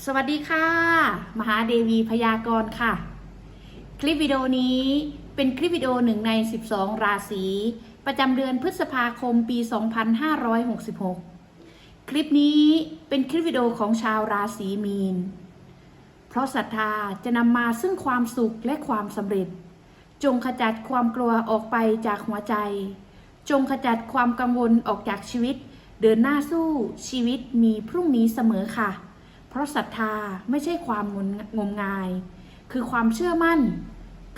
สวัสดีค่ะ มหาเดวีพยากรณ์ค่ะ คลิปวิดีโอนี้เป็นคลิปวิดีโอหนึ่งใน 12 ราศี ประจำเดือนพฤษภาคมปี 2566 คลิปนี้เป็นคลิปวิดีโอของชาวราศีมีน เพราะศรัทธาจะนำมาซึ่งความสุขและความสำเร็จ จงขจัดความกลัวออกไปจากหัวใจ จงขจัดความกังวลออกจากชีวิต เดินหน้าสู้ชีวิตมีพรุ่งนี้เสมอค่ะ เพราะศรัทธาไม่ใช่ความงมงมงาย คือความเชื่อมั่น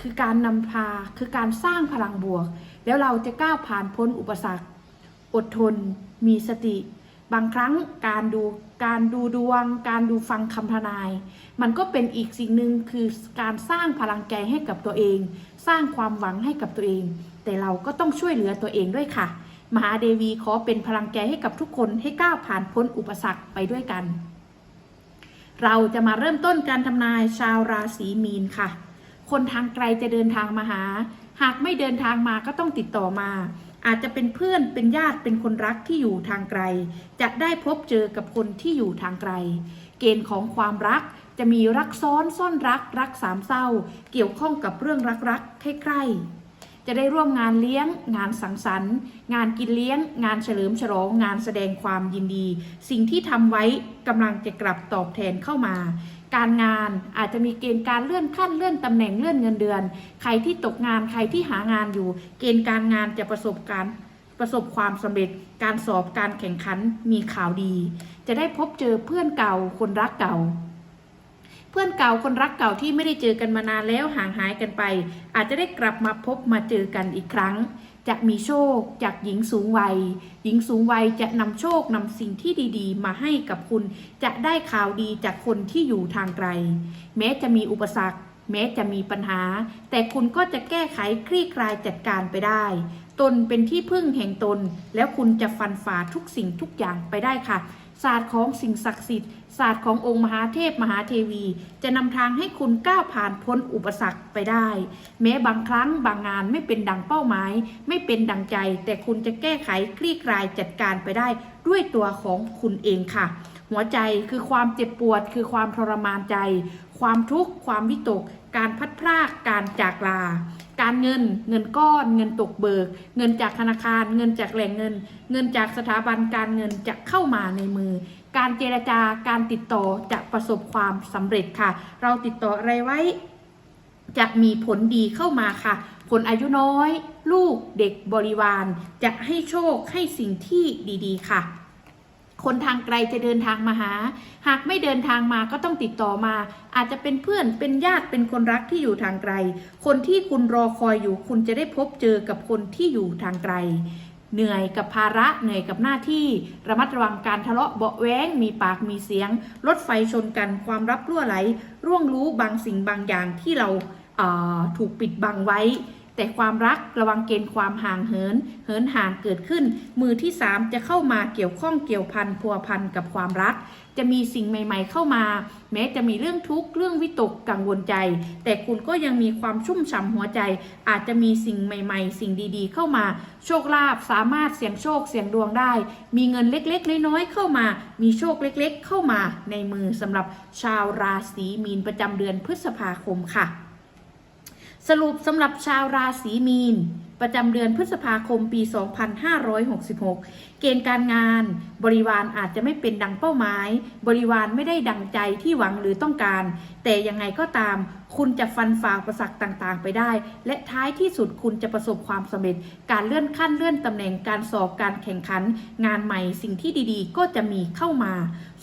คือการนำพา คือการสร้างพลังบวก แล้วเราจะก้าวผ่านพ้นอุปสรรค อดทน มีสติ บางครั้งการดู การดูดวง การดูฟังคำทนาย มันก็เป็นอีกสิ่งหนึ่งคือการสร้างพลังใจให้กับตัวเอง สร้างความหวังให้กับตัวเอง แต่เราก็ต้องช่วยเหลือตัวเองด้วยค่ะ มหาเดวีขอเป็นพลังใจให้กับทุกคนให้ก้าวผ่านพ้นอุปสรรคไปด้วยกัน เราจะมาเริ่มต้นการทำนายชาวราศีมีนค่ะ คนทางไกลจะเดินทางมาหา หากไม่เดินทางมาก็ต้องติดต่อมา อาจจะเป็นเพื่อนเป็นญาติเป็นคนรักที่อยู่ทางไกล จะได้พบเจอกับคนที่อยู่ทางไกล เกณฑ์ของความรักจะมีรักซ้อนซ่อนรักรักสามเศร้า เกี่ยวข้องกับเรื่องรักๆใกล้ๆ จะได้ร่วมงานเลี้ยง งานสังสรรค์ งานกินเลี้ยง งานเฉลิมฉลอง งานแสดงความยินดี สิ่งที่ทำไว้กำลังจะกลับตอบแทนเข้ามา การงานอาจจะมีเกณฑ์การเลื่อนขั้นเลื่อนตำแหน่งเลื่อนเงินเดือน ใครที่ตกงานใครที่หางานอยู่ เกณฑ์การงานจะประสบการประสบความสำเร็จ การสอบการแข่งขันมีข่าวดี จะได้พบเจอเพื่อนเก่าคนรักเก่า เพื่อนเก่าคนรักเก่าที่ไม่ได้เจอกันมานานแล้วห่างหายกันไป อาจจะได้กลับมาพบมาเจอกันอีกครั้ง จะมีโชคจากหญิงสูงวัย หญิงสูงวัยจะนำโชคนำสิ่งที่ดีๆ มาให้กับคุณ จะได้ข่าวดีจากคนที่อยู่ทางไกล แม้จะมีอุปสรรค แม้จะมีปัญหา แต่คุณก็จะแก้ไขคลี่คลายจัดการไปได้ ตนเป็นที่พึ่งแห่งตน แล้วคุณจะฟันฝ่าทุกสิ่งทุกอย่างไปได้ค่ะ ศาสตร์ของสิ่งศักดิ์สิทธิ์ศาสตร์ขององค์มหาเทพมหาเทวี จะนำทางให้คุณก้าวผ่านพ้นอุปสรรคไปได้ แม้บางครั้งบางงานไม่เป็นดังเป้าหมาย ไม่เป็นดังใจ แต่คุณจะแก้ไขคลี่คลายจัดการไปได้ด้วยตัวของคุณเองค่ะ หัวใจคือความเจ็บปวด คือความทรมานใจ ความทุกข์ความวิตก การพัดพรากการจากลา การเงิน เงินก้อน เงินตกเบิก เงินจากธนาคาร เงินจากแหล่งเงิน เงินจากสถาบันการเงินจะเข้ามาในมือ การเจรจาการติดต่อจะประสบความสำเร็จค่ะ เราติดต่ออะไรไว้ จะมีผลดีเข้ามาค่ะคนอายุน้อย ลูกเด็กบริวาร จะให้โชคให้สิ่งที่ดี ๆ ค่ะ คนทางไกลจะเดินทางมาหา หากไม่เดินทางมาก็ต้องติดต่อมา อาจจะเป็นเพื่อนเป็นญาติเป็นคนรักที่อยู่ทางไกล คนที่คุณรอคอยอยู่ คุณจะได้พบเจอกับคนที่อยู่ทางไกล เหนื่อยกับภาระเหนื่อยกับหน้าที่ ระมัดระวังการทะเลาะเบาแว้ง มีปากมีเสียง รถไฟชนกันความรับรั่วไหล ร่วงรู้บางสิ่งบางอย่างที่เราถูกปิดบังไว้ แต่ความรักระวังเกณฑ์ความห่างเหิน เหินห่างเกิดขึ้น มือที่สามจะเข้ามาเกี่ยวข้องเกี่ยวพันพัวพันกับความรัก จะมีสิ่งใหม่ ๆ เข้ามา แม้จะมีเรื่องทุกข์เรื่องวิตกกังวลใจ แต่คุณก็ยังมีความชุ่มฉ่ำหัวใจ อาจจะมีสิ่งใหม่ ๆ สิ่งดีๆ เข้ามา โชคลาภสามารถเสี่ยงโชคเสี่ยงดวงได้ มีเงินเล็กๆ น้อยๆเข้ามา มีโชคเล็กๆ เข้ามาในมือสำหรับชาวราศีมีนประจำเดือนพฤษภาคมค่ะ สรุปสำหรับชาวราศีมีน ประจำเดือนพฤษภาคมปี 2566 เกณฑ์การงาน บริวารอาจจะไม่เป็นดังเป้าหมาย บริวารไม่ได้ดังใจที่หวังหรือต้องการ แต่ยังไงก็ตาม คุณจะฟันฝ่าอุประสักต่างๆ ไปได้ และท้ายที่สุดคุณจะประสบความสำเร็จ การเลื่อนขั้นเลื่อนตำแหน่งการสอบการแข่งขัน งานใหม่สิ่งที่ดีๆ ก็จะมีเข้ามา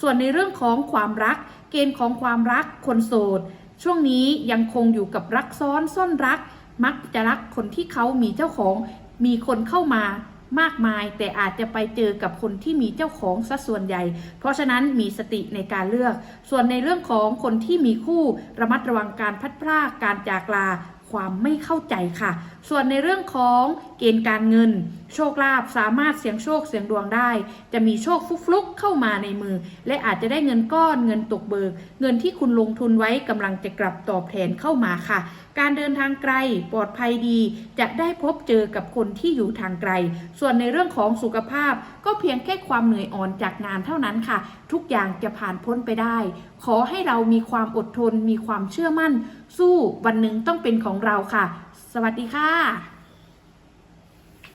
ส่วนในเรื่องของความรัก เกณฑ์ของความรักคนโสด ช่วงนี้ยังคงอยู่กับรักซ้อนซ่อนรัก มักจะรักคนที่เขามีเจ้าของมีคนเข้ามามากมาย แต่อาจจะไปเจอกับคนที่มีเจ้าของซะส่วนใหญ่ เพราะฉะนั้นมีสติในการเลือก ส่วนในเรื่องของคนที่มีคู่ระมัดระวังการพัดพลาดการจากลา ความไม่เข้าใจค่ะ ส่วนในเรื่องของเกณฑ์การเงิน โชคลาภสามารถเสี่ยงโชคเสี่ยงดวงได้ จะมีโชคฟลุกๆเข้ามาในมือ และอาจจะได้เงินก้อนเงินตกเบิก เงินที่คุณลงทุนไว้กำลังจะกลับตอบแทนเข้ามาค่ะการเดินทางไกลปลอดภัยดี จะได้พบเจอกับคนที่อยู่ทางไกล ส่วนในเรื่องของสุขภาพ ก็เพียงแค่ความเหนื่อยอ่อนจากงานเท่านั้นค่ะ ทุกอย่างจะผ่านพ้นไปได้ ขอให้เรามีความอดทน มีความเชื่อมั่น สู้วันหนึ่งต้องเป็นของเราค่ะ สวัสดีค่ะ